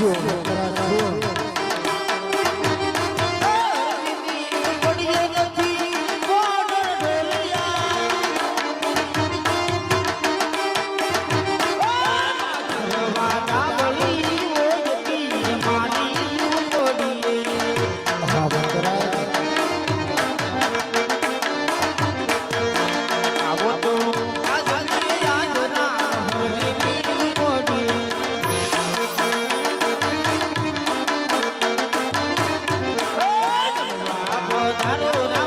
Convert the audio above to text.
yok. મારો